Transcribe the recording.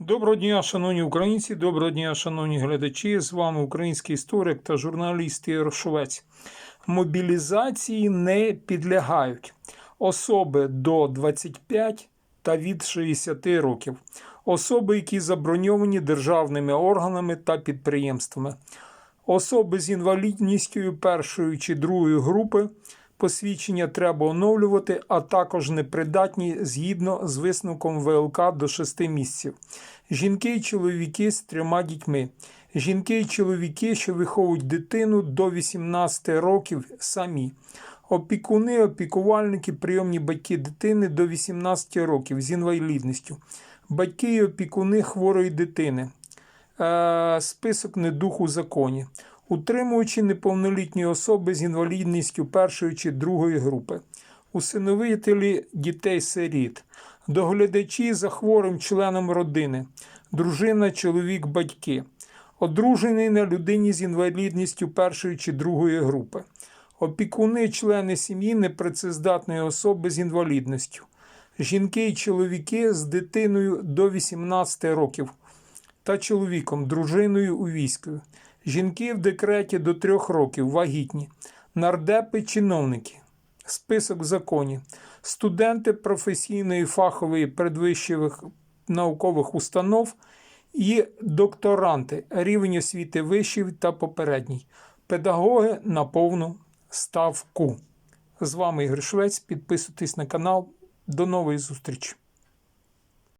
Доброго дня, шановні українці, доброго дня, шановні глядачі. З вами український історик та журналіст Ігор Швець. Мобілізації не підлягають особи до 25 та від 60 років, особи, які заброньовані державними органами та підприємствами, особи з інвалідністю першої чи другої групи. Посвідчення треба оновлювати, а також непридатні згідно з висновком ВЛК до 6 місяців. Жінки і чоловіки з трьома дітьми. Жінки і чоловіки, що виховують дитину до 18 років самі. Опікуни, опікувальники, прийомні батьки дитини до 18 років з інвалідністю. Батьки і опікуни хворої дитини. Е, список недух у законі утримуючи неповнолітні особи з інвалідністю першої чи другої групи, усиновителі дітей-сиріт, доглядачі за хворим членом родини, дружина, чоловік, батьки, одружений на людині з інвалідністю першої чи другої групи, опікуни, члени сім'ї непрацездатної особи з інвалідністю, жінки і чоловіки з дитиною до 18 років та чоловіком, дружиною у війську. Жінки в декреті до трьох років вагітні, нардепи, чиновники, список в законі, студенти професійної фахової передвищих наукових установ і докторанти, рівень освіти вищий та попередній, педагоги на повну ставку. З вами Ігор Швець. Підписуйтесь на канал. До нової зустрічі!